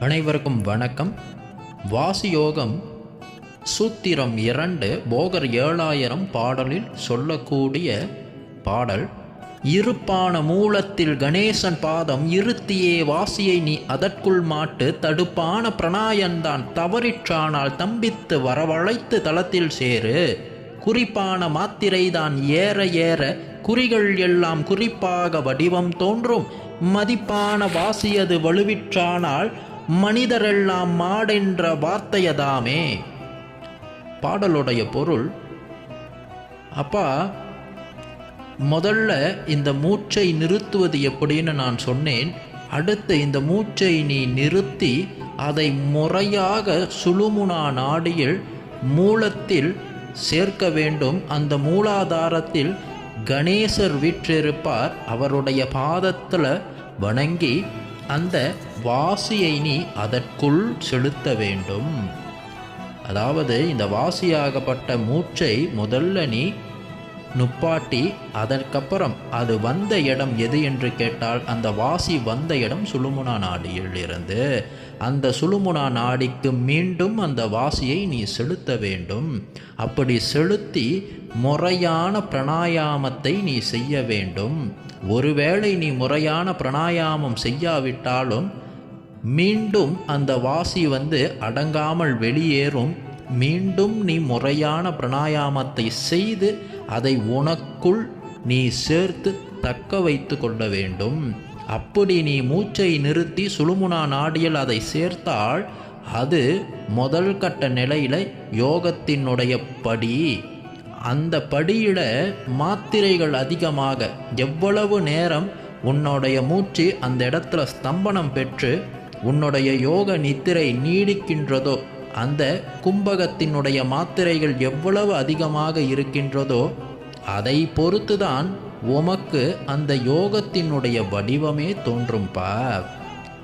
அனைவருக்கும் வணக்கம். வாசியோகம் சூத்திரம் இரண்டு போகர் ஏழாயிரம் பாடலில் சொல்லக்கூடிய பாடல் இருப்பான மூலத்தில் கணேசன் பாதம் இருத்தியே வாசியை நீ அதற்குள் மாட்டு தடுப்பான பிரணாயன்தான் தவறிற்றானால் தம்பித்து வரவழைத்து தளத்தில் சேரு. குறிப்பான மாத்திரைதான் ஏற ஏற குறிகள் எல்லாம் குறிப்பாக வடிவம் தோன்றும். மதிப்பான வாசியது வலுவிற்றானால் மனிதரெல்லாம் மாடென்ற வார்த்தையதாமே. பாடலுடைய பொருள் அப்பா முதல்ல இந்த மூச்சை நிறுத்துவது எப்படின்னு நான் சொன்னேன். அடுத்து இந்த மூச்சை நீ நிறுத்தி அதை முறையாக சுழுமுனா நாடியில் மூலத்தில் சேர்க்க வேண்டும். அந்த மூலாதாரத்தில் கணேசர் வீற்றிருப்பார். அவருடைய பாதத்தில் வணங்கி அந்த வாசியை நீ அதற்குள் செலுத்த வேண்டும். அதாவது இந்த வாசியாகப்பட்ட மூச்சை முதல்ல நீ நுப்பாட்டி அதற்கப்புறம் அது வந்த இடம் எது என்று கேட்டால் அந்த வாசி வந்த இடம் சுழுமுனா நாடியில் இருந்து. அந்த சுழுமுனா நாடிக்கு மீண்டும் அந்த வாசியை நீ செலுத்த வேண்டும். அப்படி செலுத்தி முறையான பிரணாயாமத்தை நீ செய்ய வேண்டும். ஒருவேளை நீ முறையான பிரணாயாமம் செய்யாவிட்டாலும் மீண்டும் அந்த வாசி வந்து அடங்காமல் வெளியேறும் மீண்டும் நீ முறையான பிரணாயாமத்தை செய்து அதை உனக்குள் நீ சேர்த்து தக்க வைத்து கொள்ள வேண்டும். அப்படி நீ மூச்சை நிறுத்தி சுழுமுனா நாடியில் அதை சேர்த்தால் அது முதல் கட்ட நிலையில் யோகத்தினுடைய படி. அந்த படியில் மாத்திரைகள் அதிகமாக எவ்வளவு நேரம் உன்னுடைய மூச்சு அந்த இடத்துல ஸ்தம்பனம் பெற்று உன்னுடைய யோக நித்திரை நீடிக்கின்றதோ அந்த கும்பகத்தினுடைய மாத்திரைகள் எவ்வளவு அதிகமாக இருக்கின்றதோ அதை பொறுத்துதான் உமக்கு அந்த யோகத்தினுடைய வடிவமே தோன்றும்பா.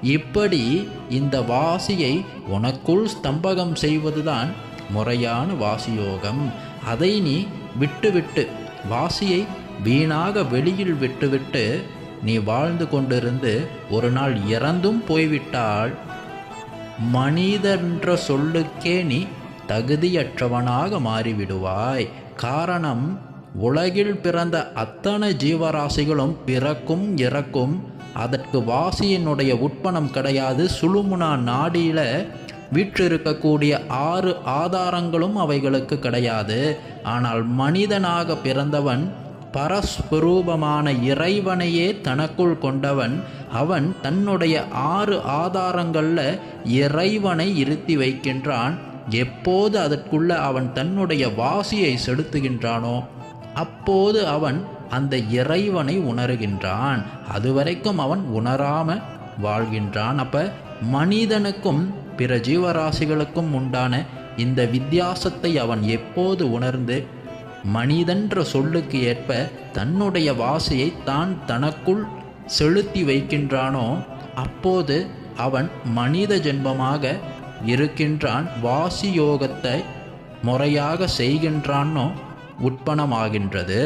இப்படி இந்த வாசியை உனக்குள் ஸ்தம்பகம் செய்வதுதான் முறையான வாசியோகம். அதை நீ விட்டுவிட்டு வாசியை வீணாக வெளியில் விட்டுவிட்டு நீ வாழ்ந்து கொண்டிருந்து ஒரு நாள் இறந்தும் போய்விட்டால் மனிதன்ற சொல்லுக்கே நீ தகுதியற்றவனாக மாறிவிடுவாய். காரணம் உலகில் பிறந்த அத்தனை ஜீவராசிகளும் பிறக்கும் இறக்கும். அதற்கு வாசியினுடைய உட்பணம் கிடையாது. சுழுமுனா நாடியில் வீற்றிருக்கக்கூடிய ஆறு ஆதாரங்களும் அவைகளுக்கு கிடையாது. ஆனால் மனிதனாக பிறந்தவன் பரஸ்வரூபமான இறைவனையே தனக்குள் கொண்டவன் அவன் தன்னுடைய ஆறு ஆதாரங்களில் இறைவனை இருத்தி வைக்கின்றான். எப்போது அதற்குள்ள அவன் தன்னுடைய வாசியை செலுத்துகின்றானோ அப்போது அவன் அந்த இறைவனை உணர்கின்றான். அதுவரைக்கும் அவன் உணராம வாழ்கின்றான். அப்ப மனிதனுக்கும் பிற ஜீவராசிகளுக்கும் உண்டான இந்த வித்தியாசத்தை அவன் எப்போது உணர்ந்து மனிதன்ற சொல்லுக்கு ஏற்ப தன்னுடைய வாசியை தான் தனக்குள் செலுத்தி வைக்கின்றானோ அப்போது அவன் மனித ஜென்மமாக இருக்கின்றான் வாசியோகத்தை முறையாக செய்கின்றானோ உட்பணமாகின்றது